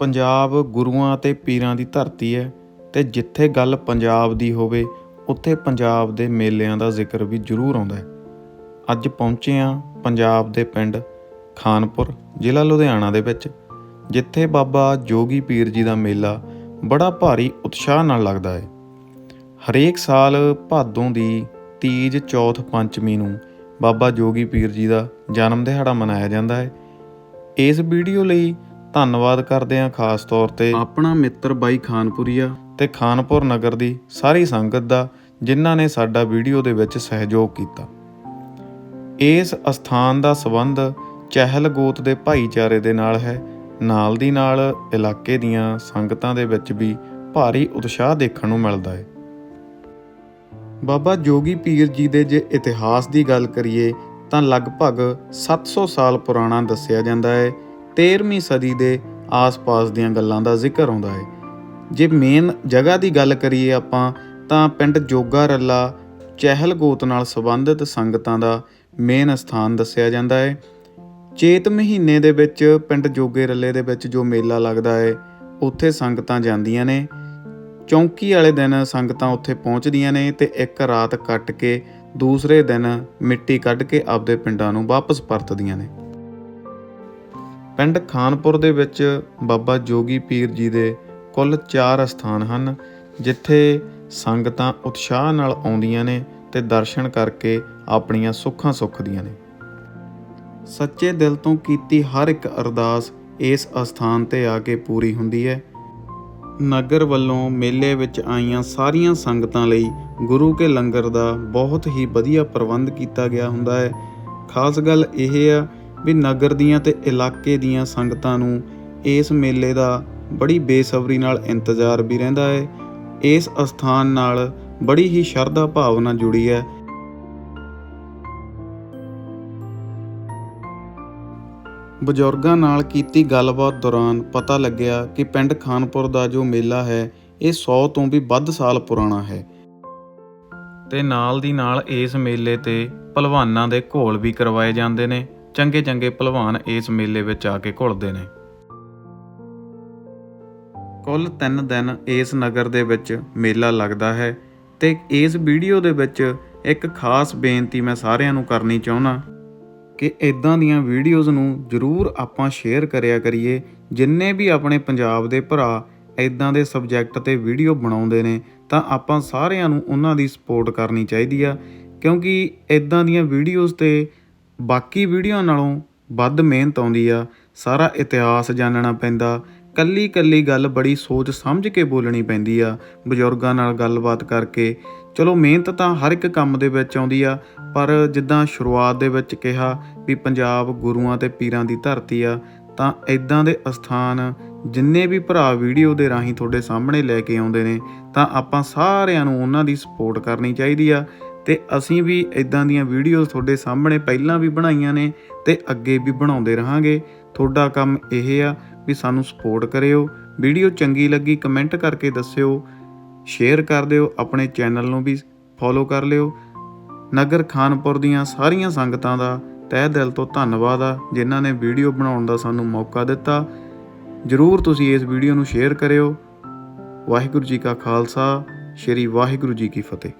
ਪੰਜਾਬ ਗੁਰੂਆਂ ਅਤੇ ਪੀਰਾਂ ਦੀ ਧਰਤੀ ਹੈ ਤੇ ਜਿੱਥੇ ਗੱਲ ਪੰਜਾਬ ਦੀ ਹੋਵੇ, ਉੱਥੇ ਪੰਜਾਬ ਦੇ ਮੇਲਿਆਂ ਦਾ ਜ਼ਿਕਰ ਵੀ ਜ਼ਰੂਰ ਆਉਂਦਾ ਹੈ। ਅੱਜ ਪਹੁੰਚੇ ਹਾਂ ਪੰਜਾਬ ਦੇ ਪਿੰਡ ਖਾਨਪੁਰ, ਜ਼ਿਲ੍ਹਾ ਲੁਧਿਆਣਾ ਦੇ ਵਿੱਚ, ਜਿੱਥੇ ਬਾਬਾ ਜੋਗੀ ਪੀਰ ਜੀ ਦਾ ਮੇਲਾ ਬੜਾ ਭਾਰੀ ਉਤਸ਼ਾਹ ਨਾਲ ਲੱਗਦਾ ਹੈ। ਹਰੇਕ ਸਾਲ ਭਾਦੋਂ ਦੀ ਤੀਜ ਚੌਥ ਪੰਚਮੀ ਨੂੰ ਬਾਬਾ ਜੋਗੀ ਪੀਰ ਜੀ ਦਾ ਜਨਮ ਦਿਹਾੜਾ ਮਨਾਇਆ ਜਾਂਦਾ ਹੈ। ਇਸ ਵੀਡੀਓ ਲਈ ਧੰਨਵਾਦ ਕਰਦੇ ਹਾਂ ਖਾਸ ਤੌਰ ਤੇ ਆਪਣਾ ਮਿੱਤਰ ਬਾਈ ਖਾਨਪੁਰੀਆ ਤੇ ਖਾਨਪੁਰ ਨਗਰ ਦੀ ਸਾਰੀ ਸੰਗਤ ਦਾ ਜਿਨ੍ਹਾਂ ਨੇ ਸਾਡਾ ਵੀਡੀਓ ਦੇ ਵਿੱਚ ਸਹਿਯੋਗ ਕੀਤਾ। ਇਸ ਅਸਥਾਨ ਦਾ ਸੰਬੰਧ ਚਹਿਲ ਗੋਤ ਦੇ ਭਾਈਚਾਰੇ ਦੇ ਨਾਲ ਹੈ। ਨਾਲ ਦੀ ਨਾਲ ਇਲਾਕੇ ਦੀਆਂ ਸੰਗਤਾਂ ਦੇ ਵਿੱਚ ਵੀ ਭਾਰੀ ਉਤਸ਼ਾਹ ਦੇਖਣ ਨੂੰ ਮਿਲਦਾ ਹੈ। ਬਾਬਾ ਜੋਗੀ ਪੀਰ ਜੀ ਦੇ ਜੇ ਇਤਿਹਾਸ ਦੀ ਗੱਲ ਕਰੀਏ ਤਾਂ ਲਗਭਗ 700 ਸਾਲ ਪੁਰਾਣਾ ਦੱਸਿਆ ਜਾਂਦਾ ਹੈ। 13ਵੀਂ ਸਦੀ ਦੇ ਆਸ-ਪਾਸ ਦੀਆਂ ਗੱਲਾਂ ਦਾ ਜ਼ਿਕਰ ਆਉਂਦਾ ਹੈ। ਜੇ ਮੇਨ ਜਗ੍ਹਾ ਦੀ ਗੱਲ ਕਰੀਏ ਆਪਾਂ, ਤਾਂ ਪਿੰਡ ਜੋਗਾ ਰੱਲਾ ਚਹਿਲ ਗੋਤ ਨਾਲ ਸੰਬੰਧਿਤ ਸੰਗਤਾਂ ਦਾ ਮੇਨ ਸਥਾਨ ਦੱਸਿਆ ਜਾਂਦਾ ਹੈ। ਚੇਤ ਮਹੀਨੇ ਦੇ ਵਿੱਚ ਪਿੰਡ ਜੋਗੇ ਰੱਲੇ ਦੇ ਵਿੱਚ ਜੋ ਮੇਲਾ ਲੱਗਦਾ ਹੈ, ਉੱਥੇ ਸੰਗਤਾਂ ਜਾਂਦੀਆਂ ਨੇ। ਚੌਂਕੀ ਵਾਲੇ ਦਿਨ ਸੰਗਤਾਂ ਉੱਥੇ ਪਹੁੰਚਦੀਆਂ ਨੇ ਤੇ ਇੱਕ ਰਾਤ ਕੱਟ ਕੇ ਦੂਸਰੇ ਦਿਨ ਮਿੱਟੀ ਕੱਢ ਕੇ ਆਪਦੇ ਪਿੰਡਾਂ ਨੂੰ ਵਾਪਸ ਪਰਤਦੀਆਂ ਨੇ। ਪਿੰਡ ਖਾਨਪੁਰ ਦੇ ਵਿੱਚ ਬਾਬਾ ਜੋਗੀ ਪੀਰ ਜੀ ਦੇ ਕੁੱਲ 4 ਸਥਾਨ ਹਨ, ਜਿੱਥੇ ਸੰਗਤਾਂ ਉਤਸ਼ਾਹ ਨਾਲ ਆਉਂਦੀਆਂ ਨੇ ਤੇ ਦਰਸ਼ਨ ਕਰਕੇ ਆਪਣੀਆਂ ਸੁੱਖਾਂ ਸੁੱਖਦੀਆਂ ਨੇ। ਸੱਚੇ ਦਿਲ ਤੋਂ ਕੀਤੀ ਹਰ ਇੱਕ ਅਰਦਾਸ ਇਸ ਅਸਥਾਨ ਤੇ ਆ ਕੇ ਪੂਰੀ ਹੁੰਦੀ ਹੈ। ਨਗਰ ਵੱਲੋਂ ਮੇਲੇ ਵਿੱਚ ਆਈਆਂ ਸਾਰੀਆਂ ਸੰਗਤਾਂ ਲਈ ਗੁਰੂ ਕੇ ਲੰਗਰ ਦਾ ਬਹੁਤ ਹੀ ਵਧੀਆ ਪ੍ਰਬੰਧ ਕੀਤਾ ਗਿਆ ਹੁੰਦਾ ਹੈ। ਖਾਸ ਗੱਲ ਇਹ ਆ ਵੀ ਨਗਰ ਦੀਆਂ ਤੇ ਇਲਾਕੇ ਦੀਆਂ ਸੰਗਤਾਂ ਨੂੰ ਇਸ ਮੇਲੇ ਦਾ ਬੜੀ ਬੇਸਬਰੀ ਨਾਲ ਇੰਤਜ਼ਾਰ ਵੀ ਰਹਿੰਦਾ ਹੈ। ਇਸ ਅਸਥਾਨ ਨਾਲ ਬੜੀ ਹੀ ਸ਼ਰਧਾ ਭਾਵਨਾ ਜੁੜੀ ਹੈ। ਬਜ਼ੁਰਗਾਂ ਨਾਲ ਕੀਤੀ ਗੱਲਬਾਤ ਦੌਰਾਨ ਪਤਾ ਲੱਗਿਆ ਕਿ ਪਿੰਡ ਖਾਨਪੁਰ ਦਾ ਜੋ ਮੇਲਾ ਹੈ, ਇਹ 100 ਤੋਂ ਵੀ ਵੱਧ ਸਾਲ ਪੁਰਾਣਾ ਹੈ। ਤੇ ਨਾਲ ਦੀ ਨਾਲ ਇਸ ਮੇਲੇ ਤੇ ਭਲਵਾਨਾਂ ਦੇ ਘੋਲ ਵੀ ਕਰਵਾਏ ਜਾਂਦੇ ਨੇ। ਚੰਗੇ ਚੰਗੇ ਭਲਵਾਨ ਇਸ ਮੇਲੇ ਵਿੱਚ ਆ ਕੇ ਘੁਲਦੇ ਨੇ। ਕੁੱਲ 3 ਦਿਨ ਇਸ ਨਗਰ ਦੇ ਵਿੱਚ ਮੇਲਾ ਲੱਗਦਾ ਹੈ ਤੇ ਇਸ ਵੀਡੀਓ ਦੇ ਵਿੱਚ ਇੱਕ ਖਾਸ ਬੇਨਤੀ ਮੈਂ ਸਾਰਿਆਂ ਨੂੰ ਕਰਨੀ ਚਾਹੁੰਦਾ ਕਿ ਇਦਾਂ ਦੀਆਂ ਵੀਡੀਓਜ਼ ਨੂੰ ਜਰੂਰ ਆਪਾਂ ਸ਼ੇਅਰ ਕਰਿਆ ਕਰੀਏ, ਜਿੰਨੇ ਵੀ ਆਪਣੇ ਪੰਜਾਬ ਦੇ ਭਰਾ ਇਦਾਂ ਦੇ ਸਬਜੈਕਟ ਤੇ ਵੀਡੀਓ ਬਣਾਉਂਦੇ ਨੇ, ਤਾਂ ਆਪਾਂ ਸਾਰਿਆਂ ਨੂੰ ਉਹਨਾਂ ਦੀ ਸਪੋਰਟ ਕਰਨੀ ਚਾਹੀਦੀ ਆ, ਕਿਉਂਕਿ ਇਦਾਂ ਦੀਆਂ ਵੀਡੀਓਜ਼ ਤੇ ਬਾਕੀ ਵੀਡੀਓ ਨਾਲੋਂ ਵੱਧ ਮਿਹਨਤ ਆਉਂਦੀ ਆ, ਸਾਰਾ ਇਤਿਹਾਸ ਜਾਣਨਾ ਪੈਂਦਾ। ਕੱਲੀ ਕੱਲੀ ਗੱਲ ਬੜੀ ਸੋਚ ਸਮਝ ਕੇ ਬੋਲਣੀ ਪੈਂਦੀ ਆ, ਬਜ਼ੁਰਗਾਂ ਨਾਲ ਗੱਲਬਾਤ ਕਰਕੇ। ਚਲੋ ਮਿਹਨਤ ਤਾਂ ਹਰ ਇੱਕ ਕੰਮ ਦੇ ਵਿੱਚ ਆਉਂਦੀ ਆ, ਪਰ ਜਿੱਦਾਂ ਸ਼ੁਰੂਆਤ ਦੇ ਵਿੱਚ ਕਿਹਾ ਵੀ ਪੰਜਾਬ ਗੁਰੂਆਂ ਤੇ ਪੀਰਾਂ ਦੀ ਧਰਤੀ ਆ, ਤਾਂ ਇਦਾਂ ਦੇ ਅਸਥਾਨ ਜਿੰਨੇ ਵੀ ਭਰਾ ਵੀਡੀਓ ਦੇ ਰਾਹੀਂ ਤੁਹਾਡੇ ਸਾਹਮਣੇ ਲੈ ਕੇ ਆਉਂਦੇ ਨੇ, ਤਾਂ ਆਪਾਂ ਸਾਰਿਆਂ ਨੂੰ ਉਹਨਾਂ ਦੀ ਸਪੋਰਟ ਕਰਨੀ ਚਾਹੀਦੀ ਆ। ਤੇ ਅਸੀਂ ਵੀ ਇਦਾਂ ਦੀਆਂ ਵੀਡੀਓਜ਼ ਤੁਹਾਡੇ ਸਾਹਮਣੇ ਪਹਿਲਾਂ ਵੀ ਬਣਾਈਆਂ ਨੇ ਤੇ ਅੱਗੇ ਵੀ ਬਣਾਉਂਦੇ ਰਹਾਂਗੇ। ਤੁਹਾਡਾ ਕੰਮ ਇਹ ਆ ਵੀ ਸਾਨੂੰ ਸਪੋਰਟ ਕਰਿਓ। ਵੀਡੀਓ ਚੰਗੀ ਲੱਗੀ ਕਮੈਂਟ ਕਰਕੇ ਦੱਸਿਓ। ਸ਼ੇਅਰ ਕਰ ਦਿਓ। ਆਪਣੇ ਚੈਨਲ ਨੂੰ ਵੀ ਫੋਲੋ ਕਰ ਲਿਓ। ਨਗਰ ਖਾਨਪੁਰ ਦੀਆਂ ਸਾਰੀਆਂ ਸੰਗਤਾਂ ਦਾ ਤਹਿ ਦਿਲ ਤੋਂ ਧੰਨਵਾਦ ਆ, ਜਿਨ੍ਹਾਂ ਨੇ ਵੀਡੀਓ ਬਣਾਉਣ ਦਾ ਸਾਨੂੰ ਮੌਕਾ ਦਿੱਤਾ। ਜਰੂਰ ਤੁਸੀਂ ਇਸ ਵੀਡੀਓ ਨੂੰ ਸ਼ੇਅਰ ਕਰਿਓ। ਵਾਹਿਗੁਰੂ ਜੀ ਕਾ ਖਾਲਸਾ, ਸ਼੍ਰੀ ਵਾਹਿਗੁਰੂ ਜੀ ਕੀ ਫਤਿਹ।